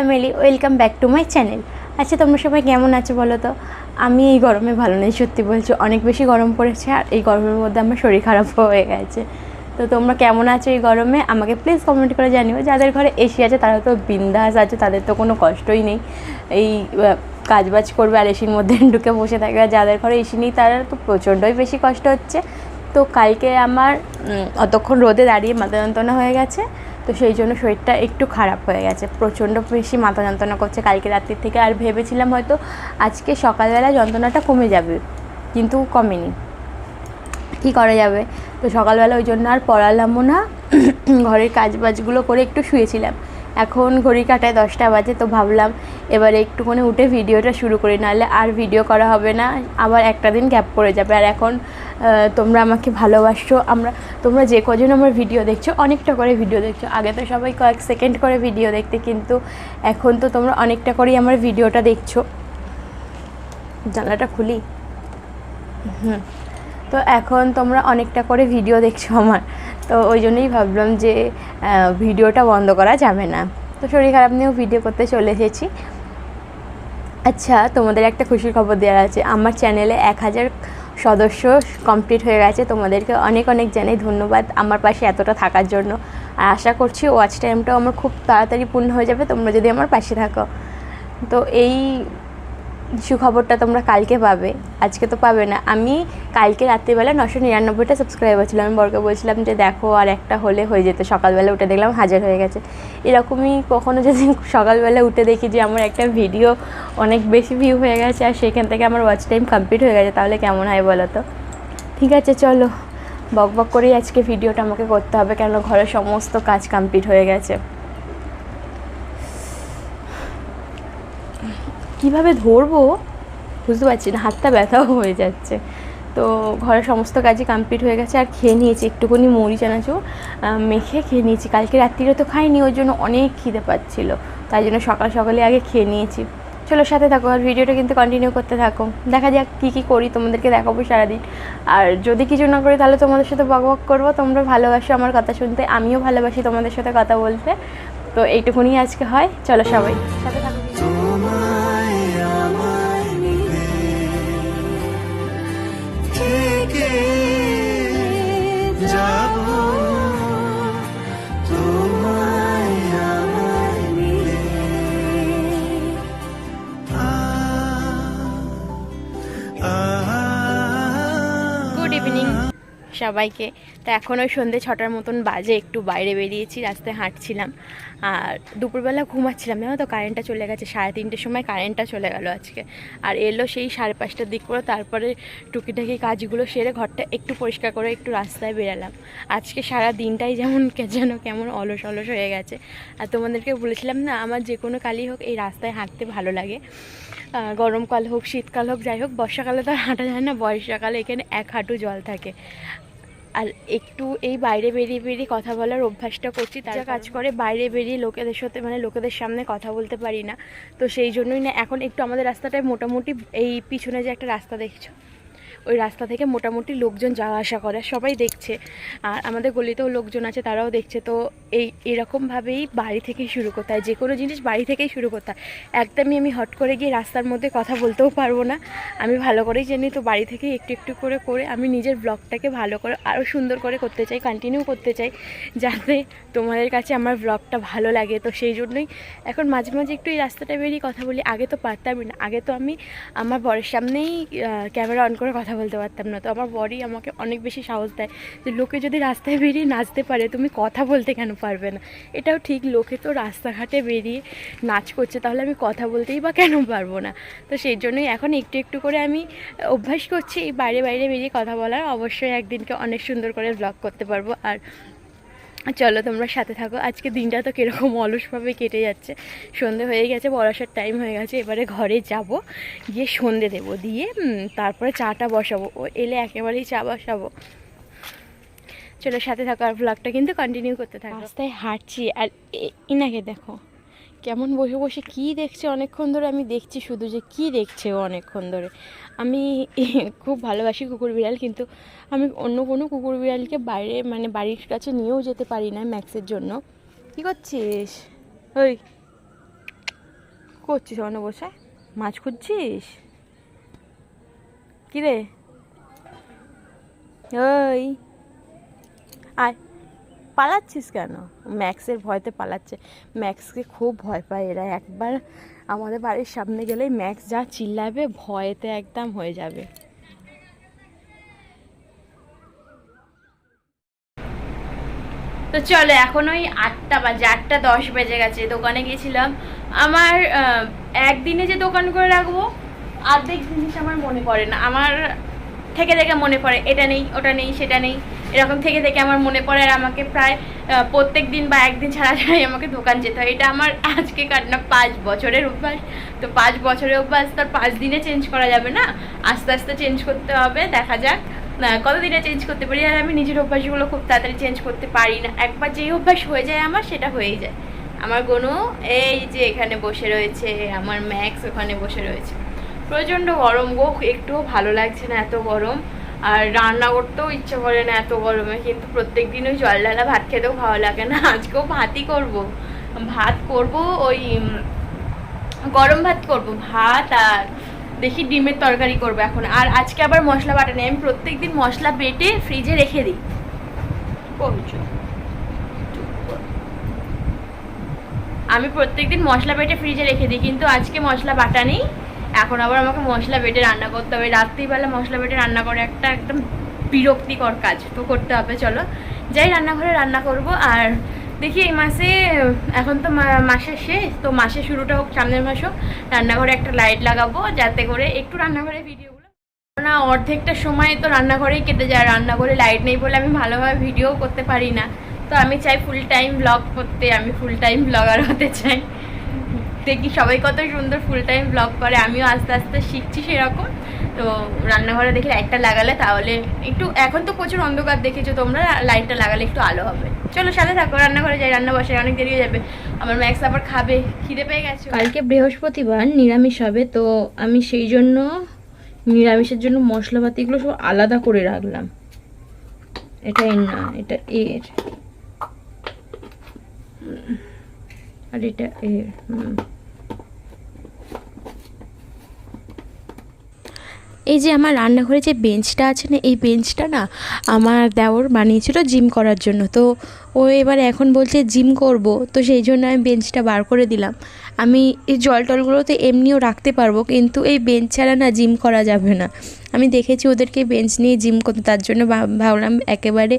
family welcome back to my channel আচ্ছা তোমরা সবাই কেমন আছো বলো তো? আমি এই গরমে ভালো নেই, সত্যি বলছি। অনেক বেশি গরম পড়েছে আর এই গরমের মধ্যে আমার শরীর খারাপ হয়ে গেছে। তো তোমরা কেমন আছো এই গরমে? আমাকে প্লিজ কমেন্ট করে জানিও। যাদের ঘরে এসি আছে, তারা তো বিন্দাস আছে, তাদের তো কোনো কষ্টই নেই। এই কাজবাজ করবে আর এসির মধ্যে ঢুকে বসে থাকবে। আর যাদের ঘরে এসি নেই, তারা তো প্রচণ্ডই বেশি কষ্ট হচ্ছে। তো কালকে আমার অতক্ষণ রোদে দাঁড়িয়ে মাথা যন্ত্রণা হয়ে গেছে। তো সেই জন্য শরীরটা একটু খারাপ হয়ে গেছে। প্রচণ্ড বেশি মাথা যন্ত্রণা করছে কালকে রাত্রির থেকে। আর ভেবেছিলাম হয়তো আজকে সকালবেলা যন্ত্রণাটা কমে যাবে, কিন্তু কমেনি। কী করা যাবে? তো সকালবেলা ওই জন্য আর পড়ালামও না। ঘরের কাজ বাজগুলো করে একটু শুয়েছিলাম। এখন ঘড়ি কাটায় দশটা বাজে, তো ভাবলাম এবারে একটুখানি উঠে ভিডিওটা শুরু করি। নাহলে আর ভিডিও করা হবে না, আবার একটা দিন গ্যাপ পড়ে যাবে। আর এখন তোমরা আমাকে ভালোবাসছো। আমরা তোমরা যে কজন আমার ভিডিও দেখছ, অনেকটা করে ভিডিও দেখছ। আগে তো সবাই কয়েক সেকেন্ড করে ভিডিও দেখতে, কিন্তু এখন তো তোমরা অনেকটা করেই আমার ভিডিওটা দেখছ। জানলাটা খুলি। হুম। তো এখন তোমরা অনেকটা করে ভিডিও দেখছ আমার। তো ওই জন্যই ভাবলাম যে ভিডিওটা বন্ধ করা যাবে না। তো শরীর খারাপ নিয়েও ভিডিও করতে চলে এসেছি। আচ্ছা তোমাদের একটা খুশির খবর দেওয়ার আছে। আমার চ্যানেলে এক হাজার সদস্য কমপ্লিট হয়ে গেছে। তোমাদেরকে অনেক অনেক জানাই ধন্যবাদ আমার পাশে এতটা থাকার জন্য। আর আশা করছি ওয়াচ টাইমটাও আমার খুব তাড়াতাড়ি পূর্ণ হয়ে যাবে। তোমরা যদি আমার পাশে থাকো। তো এই সুখবরটা তোমরা কালকে পাবে। আজকে তো পাবে না। আমি কালকে রাত্রিবেলা নশো নিরানব্বইটা সাবস্ক্রাইবার ছিল। আমি বরকে বলছিলাম যে, দেখো, আর একটা হলে হয়ে যেত। সকালবেলা উঠে দেখলাম হাজার হয়ে গেছে। এরকমই কখনো যদি সকালবেলা উঠে দেখি যে, আমার একটা ভিডিও অনেক বেশি ভিউ হয়ে গেছে আর সেখান থেকে আমার ওয়াচ টাইম কমপ্লিট হয়ে গেছে, তাহলে কেমন হয় বলো তো? ঠিক আছে, চলো। বক বক করেই আজকে ভিডিওটা আমাকে করতে হবে, কেন ঘরের সমস্ত কাজ কমপ্লিট হয়ে গেছে। কীভাবে ধরবো? বুঝতে পারছি না, হাতটা ব্যথাও হয়ে যাচ্ছে। তো ঘরের সমস্ত কাজই কমপ্লিট হয়ে গেছে, আর খেয়ে নিয়েছি, একটুখানি মুড়ি চানাচুর মেখে খেয়ে নিয়েছি। কালকে রাত্রিরে তো খাইনি ওই জন্য অনেক খিদে পাচ্ছিলো। তাই জন্য সকাল সকালে আগে খেয়ে নিয়েছি। চলো সাথে থাকো, আর ভিডিওটা কিন্তু কন্টিনিউ করতে থাকো। দেখা যাক কী কী করি, তোমাদেরকে দেখাবো সারাদিন। আর যদি কিছু না করি, তাহলে তোমাদের সাথে বক বক করব। তোমরা ভালোবাসো আমার কথা শুনতে, আমিও ভালোবাসি তোমাদের সাথে কথা বলতে। তো এইটুকুনি আজকে হয়। চলো সবাই, সাথে ইভিনিং সবাইকে। তো এখন ওই সন্ধ্যে ছটার মতন বাজে একটু বাইরে বেরিয়েছি রাস্তায় হাঁটছিলাম। আর দুপুরবেলা ঘুমাচ্ছিলাম, জানো তো? কারেন্টটা চলে গেছে, সাড়ে তিনটের সময় কারেন্টটা চলে গেল আজকে। আর এলো সেই সাড়ে পাঁচটার দিক করে, তারপরে টুকিটাকি কাজগুলো সেরে ঘরটা একটু পরিষ্কার করে একটু রাস্তায় বেরালাম। আজকে সারা দিনটাই যেমন যেন কেমন অলস অলস হয়ে গেছে। আর তোমাদেরকে বলেছিলাম না, আমার যে কোনো কালই হোক এই রাস্তায় হাঁটতে ভালো লাগে। গরমকাল হোক, শীতকাল হোক, যাই হোক, বর্ষাকালে তো আর হাঁটা যায় না, বর্ষাকালে এখানে এক হাঁটু জল থাকে। আর একটু এই বাইরে বেরিয়ে বেরিয়ে কথা বলার অভ্যাসটা করছি তারা কাজ করে বাইরে বেরিয়ে লোকেদের সাথে মানে লোকেদের সামনে কথা বলতে পারি না। তো সেই জন্যই না এখন একটু আমাদের রাস্তাটায় মোটামুটি এই পিছনে যে একটা রাস্তা দেখছ। ওই রাস্তা থেকে মোটামুটি লোকজন যাওয়া আসা করে, সবাই দেখছে। আর আমাদের গলিতেও লোকজন আছে, তারাও দেখছে। তো এই, এরকমভাবেই বাড়ি থেকেই শুরু করতে হয়। যে কোনো জিনিস বাড়ি থেকেই শুরু করতে হয়। একদমই আমি হট করে গিয়ে রাস্তার মধ্যে কথা বলতেও পারব না। আমি ভালো করেই জানি, তো বাড়ি থেকেই একটু একটু করে করে আমি নিজের ব্লগটাকে ভালো করে আরও সুন্দর করে করতে চাই কন্টিনিউ করতে চাই, যাতে তোমাদের কাছে আমার ব্লগটা ভালো লাগে। তো সেই জন্যই এখন মাঝে মাঝে একটু এই রাস্তাটা বেরিয়ে কথা বলি। আগে তো পারতামই না। আগে তো আমি আমার বরের সামনেই ক্যামেরা অন করে কথা কথা বলতে পারতাম না। তো আমার বডি আমাকে অনেক বেশি সাহস দেয় যে লোকে যদি রাস্তায় বেরিয়ে নাচতে পারে, তুমি কথা বলতে কেন পারবে না? এটাও ঠিক, লোকে তো রাস্তাঘাটে বেরিয়ে নাচ করছে, তাহলে আমি কথা বলতেই বা কেন পারব না? তো সেই জন্যই এখন একটু একটু করে আমি অভ্যাস করছি, এই বাইরে বাইরে বেরিয়ে কথা বলার। অবশ্যই একদিনকে অনেক সুন্দর করে ব্লগ করতে পারব। আর চলো তোমরা সাথে থাকো। আজকে দিনটা তো কীরকম অলসভাবে কেটে যাচ্ছে। সন্ধে হয়ে গেছে বড়াসার টাইম হয়ে গেছে, এবারে ঘরে যাব, গিয়ে সন্ধে দেব, দিয়ে তারপরে চাটা বসাবো। ও এলে একেবারেই চা বসাবো। চলো সাথে থাকো আর ব্লগটা কিন্তু কন্টিনিউ করতে থাকো। রাস্তায় হাঁটছি, আর ইনাকে দেখো। কেমন বসে বসে কি দেখছে অনেকক্ষণ ধরে আমি দেখছি শুধু যে কি দেখছে ও অনেকক্ষণ ধরে। আমি খুব ভালোবাসি কুকুর বিড়াল, কিন্তু আমি অন্য কোনো কুকুর বিড়ালকে বাইরে মানে বাড়ির কাছে নিয়েও যেতে পারি না ম্যাক্সের জন্য। কি করছিস? ওই করছিস অন্য বসে? মাছ খুঁজছিস? কি রে ওই, আয়। পালাচ্ছিস কেন? ম্যাক্সের ভয়তে পালাচ্ছে। ম্যাক্সকে খুব ভয় পায় এরা। একবার আমাদের বাড়ির সামনে গেলেই ম্যাক্স যা চিল্লাবে, ভয়েতে একদম হয়ে যাবে। তো চলো, এখন ওই আটটা বাজে, আটটা দশ বেজে গেছে। দোকানে গেছিলাম আমার একদিনে যে দোকান করে রাখব অর্ধেক জিনিস আমার মনে পড়ে না। আমার থেকে থেকে মনে পড়ে, এটা নেই, ওটা নেই, সেটা নেই। এরকম থেকে থেকে আমার মনে পড়ে আর আমাকে প্রায় প্রত্যেক দিন বা একদিন ছাড়া ছাড়াই আমাকে দোকান যেতে হয়। এটা আমার আজকে কাট না পাঁচ বছরের অভ্যাস। তো পাঁচ বছরের অভ্যাস তো আর পাঁচ দিনে চেঞ্জ করা যাবে না। আস্তে আস্তে চেঞ্জ করতে হবে, দেখা যাক কতদিনে চেঞ্জ করতে পারি। আর আমি নিজের অভ্যাসগুলো খুব তাড়াতাড়ি চেঞ্জ করতে পারি না। একবার যেই অভ্যাস হয়ে যায় আমার, সেটা হয়েই যায়। আমার গনু, এই যে এখানে বসে রয়েছে, আমার ম্যাক্স ওখানে বসে রয়েছে। প্রচণ্ড গরম গো একটুও ভালো লাগছে না এত গরম। আর রান্না করতেও ইচ্ছে করে না এত গরমে কিন্তু প্রত্যেক দিন ওই জল ডালা ভাত খেতেও ভালো লাগে না। আজকেও ভাতই করব। ভাত করব ওই গরম ভাত করব। ভাত আর দেখি ডিমের তরকারি করব এখন। আর আজকে আবার মশলা বাটা নেই। আমি প্রত্যেক দিন মশলা বেটে ফ্রিজে রেখে দিই। আমি প্রত্যেকদিন মশলা বেটে ফ্রিজে রেখে দিই কিন্তু আজকে মশলা বাটা নেই। এখন আবার আমাকে মশলা বেটে রান্না করতে হবে। রাত্রিবেলা মশলা বেটে রান্না করে একটা একদম বিরক্তিকর কাজ। তো করতে হবে, চলো। যাই, রান্নাঘরে রান্না করব। আর দেখি এই মাসে, এখন তো মাসের শেষ, তো মাসের শুরুটা হোক, সামনের মাস হোক রান্নাঘরে একটা লাইট লাগাবো, যাতে করে একটু রান্নাঘরে ভিডিওগুলো না, অর্ধেকটা সময় তো রান্নাঘরেই কেটে যায়। রান্নাঘরে লাইট নেই বলে আমি ভালোভাবে ভিডিও করতে পারি না। তো আমি চাই ফুল টাইম ব্লগ করতে, আমি ফুল টাইম ব্লগার হতে চাই। দেখি সবাই কত সুন্দর ফুল টাইম ব্লগ করে, আমিও আস্তে আস্তে শিখছি সেরকম। তো রান্নাঘরে দেখি লাইটটা লাগালে তাহলে একটু, এখন তো প্রচুর অন্ধকার দেখেছ তোমরা লাইটটা লাগালে একটু আলো হবে। চলো সাথে থাকো, রান্নাঘরে যাই, রান্না বসে অনেক দেরি হয়ে যাবে। আমার ম্যাক্স আবার খাবে, খিদে পেয়ে গেছে কালকে বৃহস্পতিবার, নিরামিষ হবে, তো আমি সেই জন্য নিরামিষের জন্য মশলাপাতিগুলো সব আলাদা করে রাখলাম। এটা এর না, এটা এর। আর এটা এর, হুম। এই যে আমার রান্নাঘরে যে বেঞ্চটা আছে না, এই বেঞ্চটা না আমার দেওর বানিয়েছিল জিম করার জন্য। তো ও এবার এখন বলছে জিম করব, তো সেই জন্য আমি বেঞ্চটা বার করে দিলাম। আমি এই জল টলগুলোতে এমনিও রাখতে পারব, কিন্তু এই বেঞ্চ ছাড়া না জিম করা যাবে না। আমি দেখেছি ওদেরকে বেঞ্চ নিয়ে জিম করতে, তার জন্য ভাবলাম একেবারে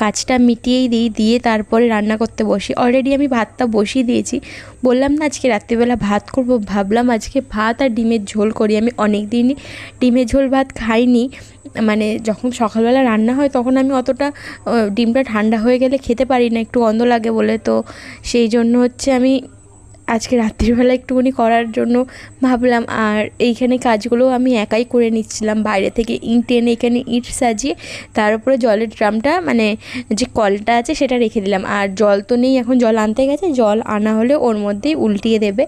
কাজটা মিটিয়েই দিই, দিয়ে তারপরে রান্না করতে বসি। অলরেডি আমি ভাতটা বসিয়ে দিয়েছি। বললাম না, আজকে রাত্রিবেলা ভাত করব। ভাবলাম আজকে ভাত আর ডিমের ঝোল করি। আমি অনেক দিনই ডিমের ঝোল ভাত খাইনি। মানে যখন সকালবেলা রান্না হয়, তখন আমি অতটা ডিমটা ঠান্ডা হয়ে গেলে খেতে পারি না। একটু গন্ধ লাগে বলে। তো সেই জন্য হচ্ছে আমি আজকে রাত্রিবেলা একটুখানি করার জন্য ভাবলাম, আর এইখানে কাজগুলো আমি একাই করে নিচ্ছিলাম। বাইরে থেকে ইট এনে এখানে ইট সাজিয়ে তার উপরে জলের ড্রামটা মানে যে কলটা আছে সেটা রেখে দিলাম। আর জল তো নেই, এখন জল আনতে গেছে, জল আনা হলে ওর মধ্যেই উল্টিয়ে দেবে।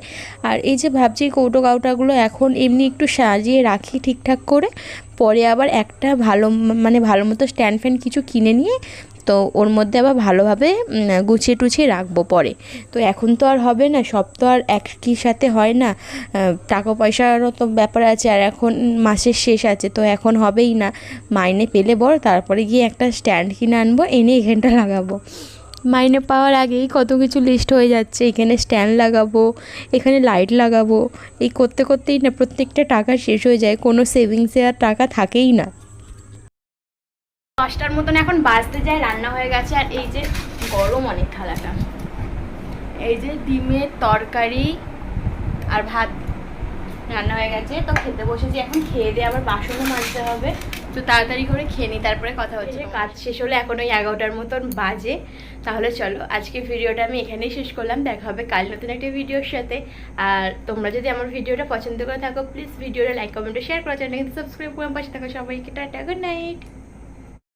আর এই যে ভাবছি কৌটো কাউটাগুলো এখন এমনি একটু সাজিয়ে রাখি ঠিকঠাক করে, পরে আবার একটা ভালো মানে ভালো মতো স্ট্যান্ড ফ্যান কিছু কিনে নিয়ে তো ওর মধ্যে আবার ভালোভাবে গুছিয়ে টুছিয়ে রাখব পরে। তো এখন তো আর হবে না, সব তো আর একই সাথে হয় না। টাকা পয়সারও তো ব্যাপার আছে, আর এখন মাসের শেষ আছে, তো এখন হবেই না। মাইনে পেলে বড় তারপরে গিয়ে একটা স্ট্যান্ড কিনে আনব, এনে এখানটা লাগাবো। মাইনে পাওয়ার আগেই কত কিছু লিস্ট হয়ে যাচ্ছে, এখানে স্ট্যান্ড লাগাবো, এখানে লাইট লাগাবো। এই করতে করতেই না, প্রত্যেকটা টাকা শেষ হয়ে যায়, কোনো সেভিংসে আর টাকা থাকেই না। দশটার মতন এখন বাজতে যায় রান্না হয়ে গেছে আর এই যে গরম অনেক থালাটা। এই যে ডিমের তরকারি আর ভাত রান্না হয়ে গেছে তো খেতে বসেছি। এখন খেয়ে দিয়ে আবার বাসনও মাজতে হবে। তো তাড়াতাড়ি করে খেয়ে নিই তারপরে কথা হচ্ছে কাজ শেষ হলে এখন ওই এগারোটার মতন বাজে তাহলে চলো আজকে ভিডিওটা আমি এখানেই শেষ করলাম। দেখা হবে কাল নতুন একটা ভিডিওর সাথে। আর তোমরা যদি আমার ভিডিওটা পছন্দ করে থাকো প্লিজ ভিডিওটা লাইক কমেন্টে শেয়ার করো। চ্যানেল কিন্তু সাবস্ক্রাইব করে পাশে থাকো সবাইকে। Tata good night